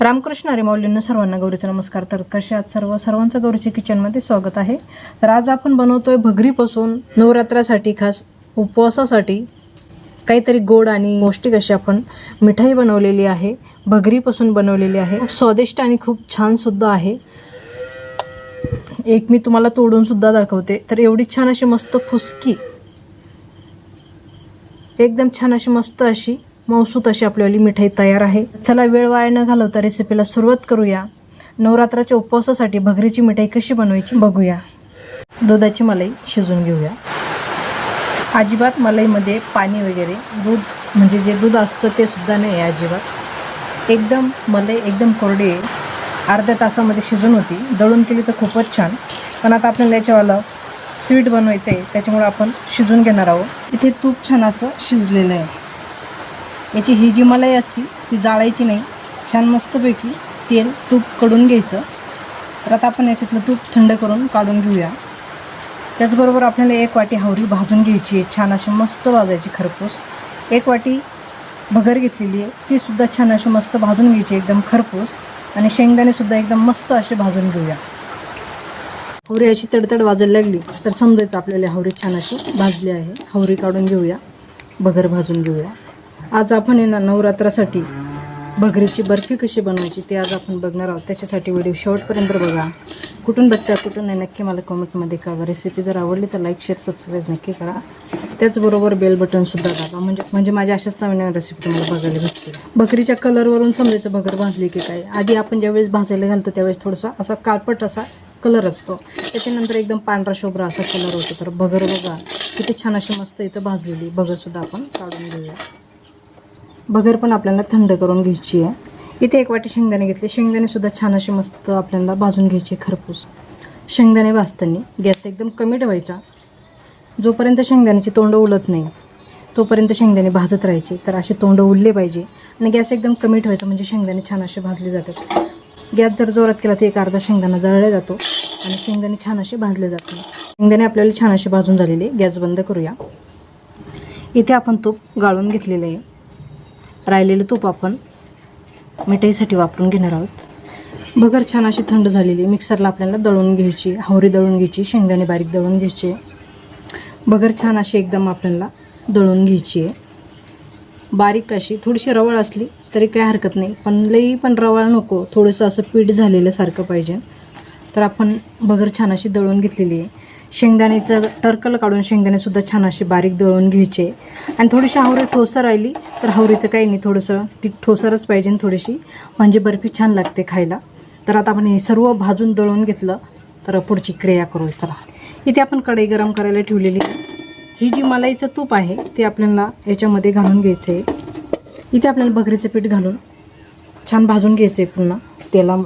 रामकृष्ण अरे मौल्यांना सर्वांना गौरीचा नमस्कार. तर कशा आहात सर्व? सर्वांचं गौरीच्या किचनमध्ये स्वागत आहे. तर आज आपण बनवतोय भगरीपासून नवरात्रासाठी खास उपवासासाठी काहीतरी गोड आणि पौष्टिक अशी आपण मिठाई बनवलेली आहे. भगरीपासून बनवलेली आहे. स्वादिष्ट आणि खूप छान सुद्धा आहे. एक मी तुम्हाला तोडून सुद्धा दाखवते. तर एवढी छान अशी मस्त फुसकी. एकदम छान अशी मस्त अशी मौसूत अशी आपल्याली मिठाई तयार आहे. चला वेळ वाया न घालवता रेसिपीला सुरुवात करूया. नवरात्राच्या उपवासासाठी भगरीची मिठाई कशी बनवायची बघूया. दुधाची मलाई शिजून घेऊया. अजिबात मलाईमध्ये पाणी वगैरे दूध म्हणजे जे दूध असतं ते सुद्धा नाही आहे अजिबात. एकदम मलाई एकदम कोरडी आहे. अर्ध्या तासामध्ये शिजून होती. दळून केली तर खूपच छान. पण आता आपल्याला याच्यावाला स्वीट बनवायचं आहे त्याच्यामुळे आपण शिजून घेणार आहोत. इथे तूप छान असं शिजलेलं आहे. याची ही जी मलाई असती ती जाळायची नाही. छान मस्तपैकी तेल तूपकडून घ्यायचं. तर आता आपण याच्यातलं तूप थंड करून काढून घेऊया. त्याचबरोबर आपल्याला एक वाटी हावरी भाजून घ्यायची आहे. छान अशी मस्त भाजायची खरपूस. एक वाटी भगर घेतलेली आहे. तीसुद्धा छान अशी मस्त भाजून घ्यायची एकदम खरपूस. आणि शेंगदाणेसुद्धा एकदम मस्त असे भाजून घेऊया. हवरी अशी तडतड वाजायला लागली तर समजायचं आपल्याला हवरी छान अशी भाजली आहे. हवरी काढून घेऊया. भगर भाजून घेऊया. आज आपण आहे ना नवरात्रासाठी. भगरीची बर्फी कशी बनवायची ते आज आपण बघणार आहोत. त्याच्यासाठी व्हिडिओ शेवटपर्यंत बघा. कुठून बघता कुठून नाही नक्की मला कमेंटमध्ये कळवा. रेसिपी जर आवडली तर लाईक शेअर सबस्क्राईब नक्की करा. त्याचबरोबर बेल बटनसुद्धा दाबा. म्हणजे म्हणजे माझ्या अशाच नवीन नवीन रेसिपी तुम्हाला बघायला भेटतील. बकरीच्या कलरवरून समजायचं भगर भाजली की काय? आधी आपण ज्यावेळेस भाजायला घालतो त्यावेळेस थोडासा असा काळपट असा कलर असतो. त्याच्यानंतर एकदम पांढरा शोभरा असा कलर होतो. तर भगर बघा. किती छान अशी मस्त इथं भाजलेली भगरसुद्धा आपण काढून घेऊया. बगर पण आपल्याला थंड करून घ्यायची आहे. इथे एक वाटी शेंगदाणे घेतले. शेंगदाणेसुद्धा छान असे मस्त आपल्याला भाजून घ्यायचे खरपूस. शेंगदाणे भाजताना गॅस एकदम कमी ठेवायचा. जोपर्यंत शेंगदाण्याची तोंड उलत नाही तोपर्यंत शेंगदाणे भाजत राहायचे. तर असे तोंड उरले पाहिजे आणि गॅस एकदम कमी ठेवायचा म्हणजे शेंगदाणे छान असे भाजले जातात. गॅस जर जोरात केला तर एक अर्धा शेंगदाणा जळला जातो आणि शेंगदाणे छान असे भाजले जातात. शेंगदाणे आपल्याला छान असे भाजून झालेले. गॅस बंद करूया. इथे आपण तूप गाळून घेतलेलं आहे. राहिलेलं तूप आपण मिठाईसाठी वापरून घेणार आहोत. भगर छान अशी थंड झालेली. मिक्सरला आपल्याला दळून घ्यायची हावरी दळून घ्यायची शेंगदाणे बारीक दळून घ्यायचे. भगर छान अशी एकदम आपल्याला दळून घ्यायची आहे. बारीक अशी थोडीशी रवळ असली तरी काही हरकत नाही पण लई पण रवळ नको. थोडंसं असं पीठ झालेलं सारखं पाहिजे. तर आपण भगर छान अशी दळून घेतलेली आहे. शेंगदाण्याचं टर्कल काढून शेंगदाणेसुद्धा छान अशी बारीक दळून घ्यायचे. आणि थोडीशी हावरी ठोसर राहिली तर हावरीचं काही नाही थोडंसं ती ठोसरच पाहिजे थोडीशी म्हणजे बर्फी छान लागते खायला. तर आता आपण हे सर्व भाजून दळून घेतलं तर पुढची क्रिया करू चला. इथे आपण कढई गरम करायला ठेवलेली ही जी मलाईचं तूप आहे ते आपल्याला याच्यामध्ये घालून घ्यायचं आहे इथे आपल्याला बकरीचं पीठ घालून छान भाजून घ्यायचं आहे पुन्हा तेला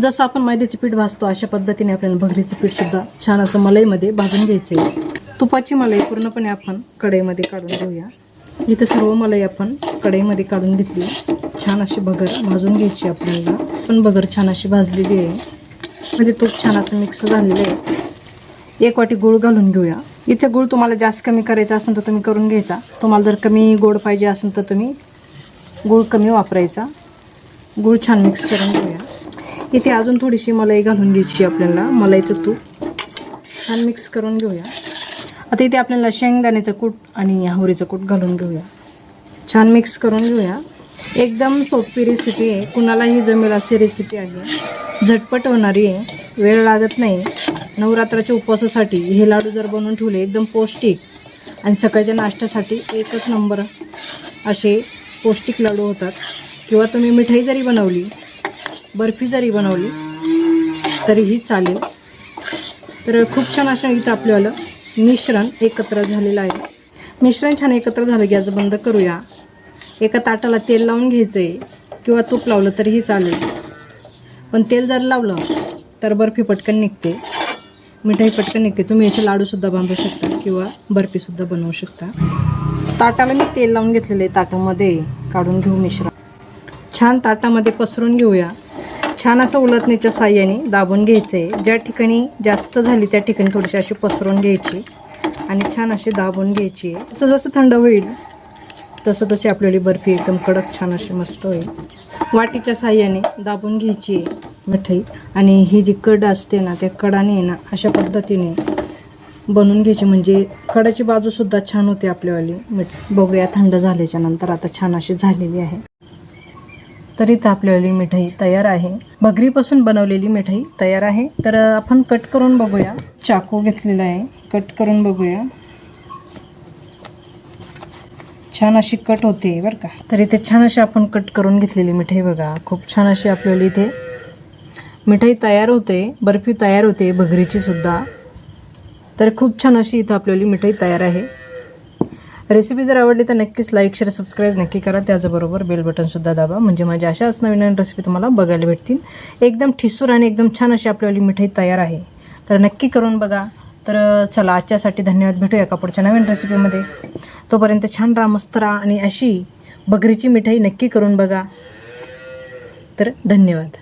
जसं आपण मैद्याचं पीठ भाजतो अशा पद्धतीने आपल्याला भगरीचं पीठसुद्धा छान असं मलईमध्ये भाजून घ्यायचं आहे. तुपाची मलाई पूर्णपणे आपण कढईमध्ये काढून घेऊया. इथं सर्व मलाई आपण कढईमध्ये काढून घेतली. छान अशी भगर भाजून घ्यायची आपल्याला. पण भगर छान अशी भाजलेली आहे. म्हणजे तूप छान असं मिक्स झालेलं आहे. एक वाटी गूळ घालून घेऊया. इथे गूळ तुम्हाला जास्त कमी करायचा असेल तर तुम्ही करून घ्यायचा. तुम्हाला जर कमी गोड पाहिजे असेल तर तुम्ही गूळ कमी वापरायचा. गूळ छान मिक्स करून घेऊया. इथे अजून थोडीशी मलाई घालून घ्यायची आपल्याला. मलाईचं तूप. छान मिक्स करून घेऊया. आता इथे आपल्याला शेंगदाण्याचं कूट आणि हावरीचं कूट घालून घेऊया. छान मिक्स करून घेऊया. एकदम सोपी रेसिपी आहे. कुणालाही जमेल अशी रेसिपी आहे. झटपट होणारी आहे. वेळ लागत नाही. नवरात्राच्या उपवासासाठी हे लाडू जर बनवून ठेवले एकदम पौष्टिक. आणि सकाळच्या नाश्त्यासाठी एकच नंबर असे पौष्टिक लाडू होतात. किंवा तुम्ही मिठाई जरी बनवली बर्फी जरी बनवली तरीही चालेल. तर खूप छान असं इथं आपल्याला मिश्रण एकत्र झालेलं आहे. मिश्रण छान एकत्र झालं गॅस बंद करूया. एका ताटाला तेल लावून घ्यायचं आहे किंवा तूप लावलं तरीही चालेल. पण तेल जर लावलं तर बर्फी पटकन निघते. मिठाई पटकन निघते. तुम्ही याचे लाडूसुद्धा बांधू शकता किंवा बर्फीसुद्धा बनवू शकता. ताटाला मी तेल लावून घेतलेलं आहे ताटामध्ये. काढून घेऊ मिश्रण. छान ताटामध्ये पसरून घेऊया. छान असं उलटणीच्या साह्याने दाबून घ्यायचं. आहे ज्या ठिकाणी जास्त झाली त्या ठिकाणी थोडीशी अशी पसरून घ्यायची आणि छान अशी दाबून घ्यायची. आहे जसं जसं थंड होईल तसं तशी आपल्याला बर्फी एकदम कडक छान अशी मस्त होईल. वाटीच्या साह्याने दाबून घ्यायची आहे मिठाई आणि ही जी कड असते ना त्या कडाने ना अशा पद्धतीने बनवून घ्यायची. म्हणजे कडाची बाजूसुद्धा छान होते आपल्यावाली. मिठ बघूया थंड झाल्याच्यानंतर आता छान अशी झालेली आहे. तर इथं मिठाई तयार आहे. भगरीपासून बनवलेली मिठाई तयार आहे. तर आपण कट करून बघूया. चाकू घेतलेला आहे. कट करून बघूया. छान अशी कट होते बरं का. तर इथे छान अशी आपण कट करून घेतलेली मिठाई बघा. खूप छान अशी आपल्याला इथे मिठाई तयार होते. बर्फी तयार होते. भगरीची सुद्धा. तर खूप छान अशी इथं आपल्याला मिठाई तयार आहे. रेसिपी जर आवडली तर नक्कीच लाईक शेअर सबस्क्राईब नक्की करा. त्याचबरोबर बेल बटनसुद्धा दाबा. म्हणजे माझ्या अशाच नवीन नवीन रेसिपी तुम्हाला बघायला भेटतील. एकदम ठिसूर आणि एकदम छान अशी आपल्यावाली मिठाई तयार आहे. तर नक्की करून बघा. तर चला आजच्यासाठी धन्यवाद. भेटूया का पुढच्या नवीन रेसिपीमध्ये तोपर्यंत छान राहा मस्त राहा आणि अशी बगरीची मिठाई नक्की करून बघा. तर धन्यवाद.